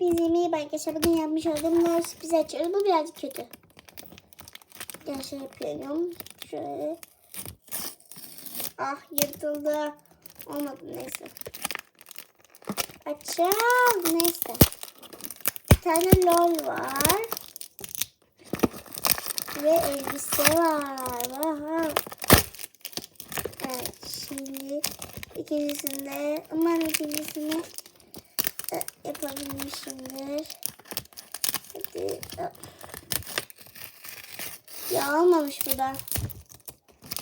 Hepinize merhaba arkadaşlar. Bugün yapmış olduğum nar sürpriz açıyoruz. Bu birazcık kötü. Ben şey yapıyorum. Şöyle. Ah yırtıldı. Olmadı neyse. Açalım. Neyse. Bir tane lol var. Ve elbise var. Wow. Evet şimdi ikincisinde umarım ikincisini Ya olmamış bu da.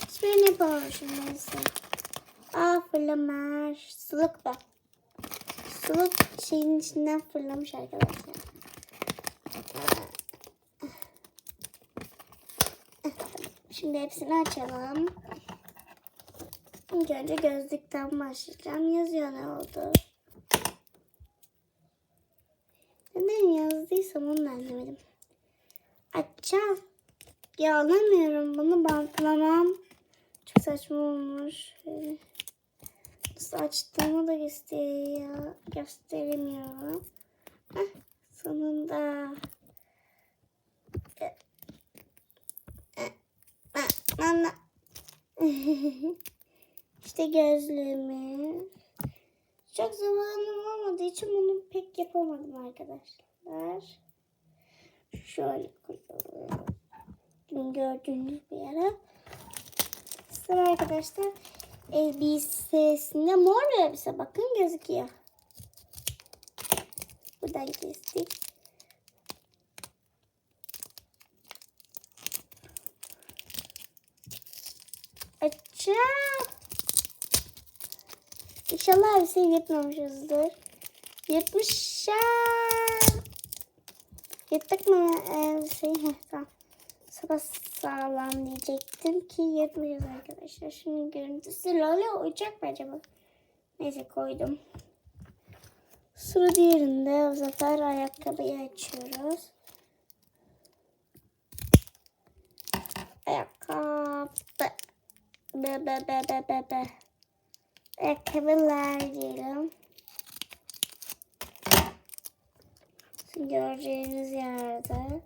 Hiçbirini yapamamışım neyse. Aa fırlamış. Suluk da. Suluk şeyin içinden fırlamış arkadaşlar. Şimdi hepsini açalım. İlk önce gözlükten başlayacağım. Yazıyor ne oldu? Neden yazdıysam onu anlamadım. Açacağım. Ya anlamıyorum. Bunu bantlamam. Çok saçma olmuş. Nasıl açtığımı da gösteriyor. Gösteremiyorum. Heh, sonunda. Anla. işte gözlüğümüz. Çok zamanım olmadığı için bunu pek yapamadım arkadaşlar. Şöyle koyuyorum. Gördüğünüz bir yere. Sıra arkadaşlar elbisesinde mor bir elbise. Bakın gözüküyor. Buradan kestik. Açacağım. İnşallah elbiseyi yırtmamışızdır. Yırtmışım. Yırttık mı elbiseyi? Heh, tamam. Sabah sağlam diyecektim ki yırtmayacağız arkadaşlar. Şimdi görüntüsü lale uyacak mı acaba? Neyse koydum. Sıra diğerinde bu sefer ayakkabıyı açıyoruz. Ayakkabı. Be be be be be be. Ayakkabılar diyelim. Göreceğiniz yerde.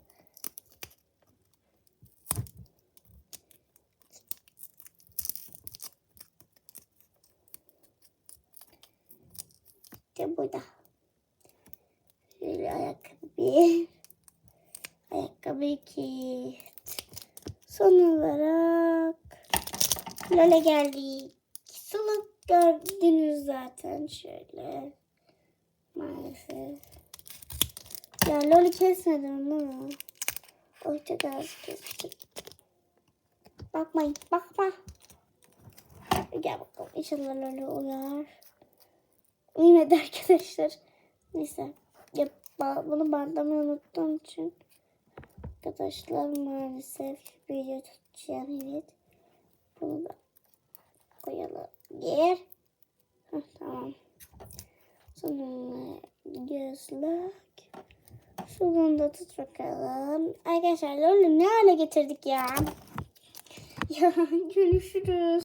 İşte burada. Şöyle ayakkabı bir. Ayakkabı iki. Son olarak Lale geldik. Suluk gördünüz zaten şöyle. Maalesef. Ya Loli kesmedim ama. Orta gaz kesecek. Bakmayın. Bakma. Gel bakalım. İnşallah Loli uyar. Uyumadı arkadaşlar. Neyse. Ya, bunu bantlamayı unuttuğum için arkadaşlar maalesef video tutacağım evet. Bunu da koyalım. Gir. Heh, tamam. Sonunda gözlük. Şunu da tut bakalım. Arkadaşlar Lol'ü ne hale getirdik ya? Ya görüşürüz.